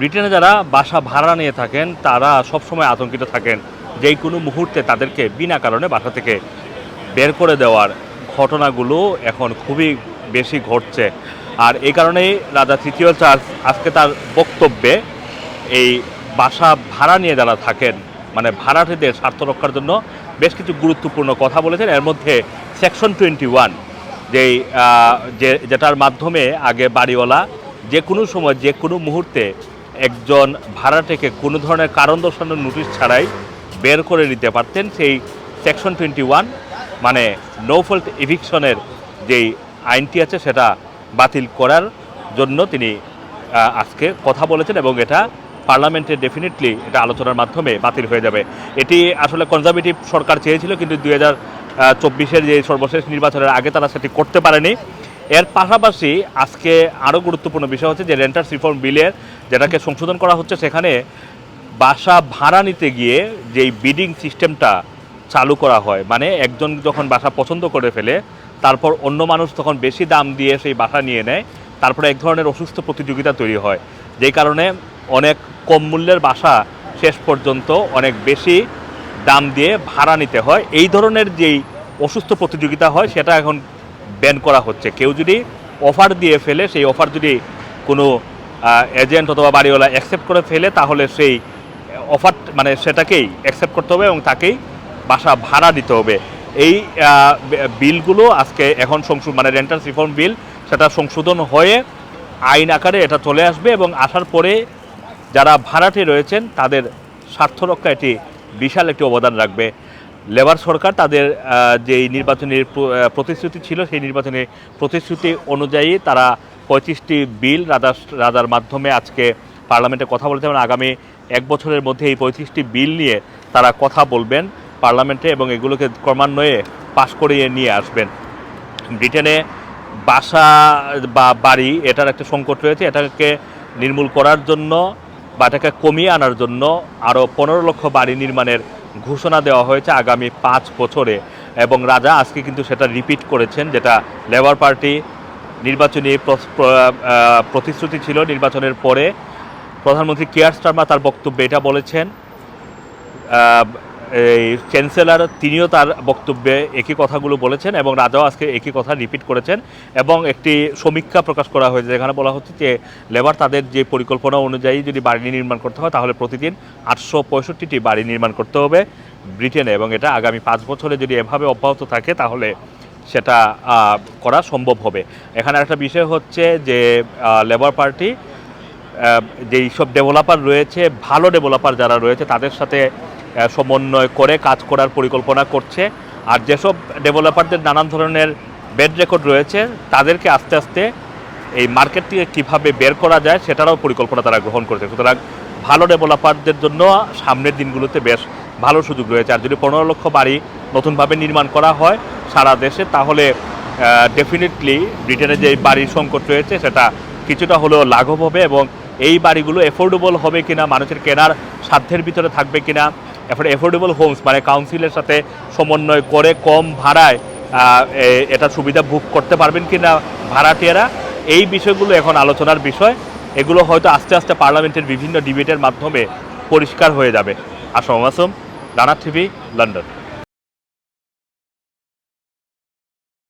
ব্রিটেনে যারা বাসা ভাড়া নিয়ে থাকেন, তারা সবসময় আতঙ্কিত থাকেন যেই কোনো মুহূর্তে তাদেরকে বিনা কারণে বাসা থেকে বের করে দেওয়ার ঘটনাগুলো এখন খুবই বেশি ঘটছে। আর এই কারণেই রাজা তৃতীয় চার্লস আজকে তার বক্তব্যে এই বাসা ভাড়া নিয়ে যারা থাকেন মানে ভাড়াটিদের স্বার্থ রক্ষার জন্য বেশ কিছু গুরুত্বপূর্ণ কথা বলেছেন। এর মধ্যে সেকশন টোয়েন্টি ওয়ান যেই যে, যেটার মাধ্যমে আগে বাড়িওয়ালা যে কোনো সময়, যে কোনো মুহূর্তে একজন ভাড়াটেকে কোনো ধরনের কারণ দর্শানোর নোটিশ ছাড়াই বের করে নিতে পারতেন সেই সেকশন টোয়েন্টি ওয়ান মানে নো ফল্ট ইভিকশনের যেই আইনটি আছে সেটা বাতিল করার জন্য তিনি আজকে কথা বলেছেন এবং এটা পার্লামেন্টে ডেফিনেটলি এটা আলোচনার মাধ্যমে বাতিল হয়ে যাবে। এটি আসলে কনজারভেটিভ সরকার চেয়েছিল, কিন্তু দুই হাজার চব্বিশের যে সর্বশেষ নির্বাচনের আগে তারা সেটি করতে পারেনি। এর পাশাপাশি আজকে আরও গুরুত্বপূর্ণ বিষয় হচ্ছে যে রেন্টার্স রিফর্ম বিলের যেটাকে সংশোধন করা হচ্ছে, সেখানে বাসা ভাড়া নিতে গিয়ে যেই বিডিং সিস্টেমটা চালু করা হয় মানে একজন যখন বাসা পছন্দ করে ফেলে, তারপর অন্য মানুষ তখন বেশি দাম দিয়ে সেই বাসা নিয়ে নেয়, তারপরে এক ধরনের অসুস্থ প্রতিযোগিতা তৈরি হয়। যেই কারণে অনেক কম মূল্যের বাসা শেষ পর্যন্ত অনেক বেশি দাম দিয়ে ভাড়া নিতে হয়। এই ধরনের যেই অসুস্থ প্রতিযোগিতা হয়, সেটা এখন ব্যান করা হচ্ছে। কেউ যদি অফার দিয়ে ফেলে, সেই অফার যদি কোনো এজেন্ট অথবা বাড়িওয়ালা অ্যাকসেপ্ট করে ফেলে, তাহলে সেই অফার মানে সেটাকেই অ্যাকসেপ্ট করতে হবে এবং তাকেই বাসা ভাড়া দিতে হবে। এই বিলগুলো আজকে এখন সংশোধন মানে রেন্টাল রিফর্ম বিল সেটা সংশোধন হয়ে আইন আকারে এটা চলে আসবে এবং আসার পরে যারা ভাড়াটে রয়েছেন, তাদের স্বার্থ রক্ষা এটি বিশাল একটি অবদান রাখবে। লেবার সরকার তাদের আহ, যেই নির্বাচনী প্রতিশ্রুতি ছিল সেই নির্বাচনের প্রতিশ্রুতি অনুযায়ী তারা পঁয়ত্রিশটি বিল রাজার রাজার মাধ্যমে আজকে পার্লামেন্টে কথা বলেছে এবং আগামী এক বছরের মধ্যে এই পঁয়ত্রিশটি বিল নিয়ে তারা কথা বলবেন পার্লামেন্টে এবং এগুলোকে ক্রমান্বয়ে পাশ করিয়ে নিয়ে আসবেন। ব্রিটেনে বাসা বা বাড়ি এটার একটা সংকট রয়েছে এটাকে নির্মূল করার জন্য বা এটাকে কমিয়ে আনার জন্য আরও পনেরো লক্ষ বাড়ি নির্মাণের ঘোষণা দেওয়া হয়েছে আগামী পাঁচ বছরে। এবং রাজা আজকে কিন্তু সেটা রিপিট করেছেন, যেটা লেবার পার্টি নির্বাচনী প্র- প্র- প্রতিশ্রুতি ছিল নির্বাচনের পরে। প্রধানমন্ত্রী কেয়ার স্টার্মা তার বক্তব্যে এটা বলেছেন। এই চ্যান্সেলর তিনিও তার বক্তব্যে একই কথাগুলো বলেছেন এবং রাজাও আজকে একই কথা রিপিট করেছেন এবং একটি সমীক্ষা প্রকাশ করা হয়েছে যেখানে বলা হচ্ছে যে লেবার তাদের যে পরিকল্পনা অনুযায়ী যদি বাড়ি নির্মাণ করতে হয় তাহলে প্রতিদিন আটশো পঁয়ষট্টিটি বাড়ি নির্মাণ করতে হবে ব্রিটেনে এবং এটা আগামী পাঁচ বছরে যদি এভাবে অব্যাহত থাকে তাহলে সেটা করা সম্ভব হবে। এখানে একটা বিষয় হচ্ছে যে লেবার পার্টি যেই সব ডেভেলপার রয়েছে, ভালো ডেভেলপার যারা রয়েছে তাদের সাথে সমন্বয় করে কাজ করার পরিকল্পনা করছে। আর যেসব ডেভেলপারদের নানান ধরনের বেড রেকর্ড রয়েছে, তাদেরকে আস্তে আস্তে এই মার্কেট থেকে কীভাবে বের করা যায় সেটারও পরিকল্পনা তারা গ্রহণ করেছে। সুতরাং ভালো ডেভেলপারদের জন্য সামনের দিনগুলোতে বেশ ভালো সুযোগ রয়েছে। আর যদি পনেরো লক্ষ বাড়ি নতুনভাবে নির্মাণ করা হয় সারা দেশে, তাহলে ডেফিনেটলি ব্রিটেনে যে বাড়ির সংকট রয়েছে, সেটা কিছুটা হলেও লাঘব হবে এবং এই বাড়িগুলো এফোর্ডেবল হবে কিনা, মানুষের কেনার সাধ্যের ভিতরে থাকবে কিনা এখন এফোর্ডেবল হোমস মানে কাউন্সিলের সাথে সমন্বয় করে কম ভাড়ায় এটা সুবিধা বুক করতে পারবেন কি না ভাড়াটিয়ারা, এই বিষয়গুলো এখন আলোচনার বিষয়। এগুলো হয়তো আস্তে আস্তে পার্লামেন্টের বিভিন্ন ডিবেটের মাধ্যমে পরিষ্কার হয়ে যাবে। Assam Assam Rana TV, London.